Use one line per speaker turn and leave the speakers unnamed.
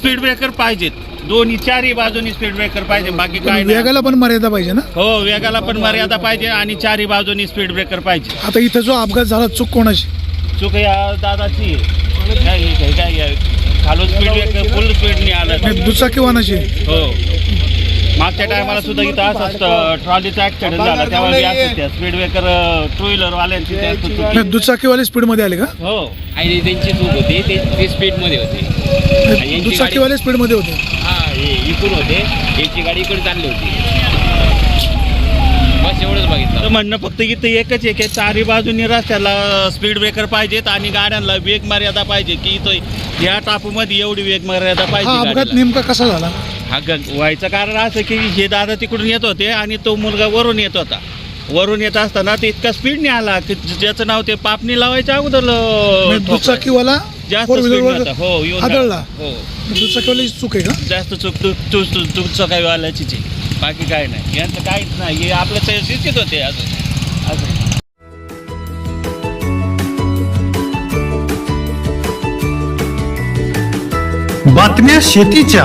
Speed breaker पाहिजेत दोन्ही चारही बाजूनी स्पीड ब्रेकर पाहिजे बाकी काय नाही.
वेगाला पण मर्यादा पाहिजे ना?
हो वेगाला पण मर्यादा पाहिजे आणि चारही बाजूनी स्पीड ब्रेकर पाहिजे.
आता इथं जो अपघात झाला चूक कोणाची?
चूक या दादाची. आहे. काय काय काय? खालून स्पीड ब्रेकर फुल स्पीडने आलं.
नाही, दुचाकी वाहनाची.
हो. मागच्या टायमाला सुद्धा इथं असंच ट्रॉलीचा ऍक्सिडेंट झाला. असंच त्या स्पीड ब्रेकर टू व्हीलर वाल्यांची जास्त चुकी.
नाही, दुचाकीवाले स्पीडमध्ये आले का?
हो.
आणि त्यांची चूक होती ते ते स्पीडमध्ये होते.
नाही,
यांची
दुचाकीवाले स्पीडमध्ये होते.
हा हे इकडून होते. यांची गाडी इकडे चालली होती. बस एवढंच
तर
बघितलं
म्हणणं फक्त इथं एकच एक आहे चारी बाजूनी रस्त्याला स्पीड ब्रेकर पाहिजेत आणि गाड्यांना वेग मर्यादा पाहिजे की इथं या टापूमध्ये एवढी वेग मर्यादा
हा
पाहिजे
अपघात
गाडीला.
नेमका कसा झाला?
हा ग- व्हायचं कारण असं की हे दादा तिकडून येत होते आणि तो मुलगा वरून येत होता. वरून येत असताना ते इतका स्पीडने आला की ज्याचं नाव ते पापणी लावायच्या अगोदर ल-
म्हणजे. दुचाकीवाला
जास्त होता हो येऊन
आदळला
हो.
दुचाकीवाली चूक आहे का?
जास्त चूक चूक चूक चूक चूक काही आहे. बाकी काय नाही. यांचं काहीच नाही. हे आपलं ते होते असं असं
बातम्या शेतीच्या.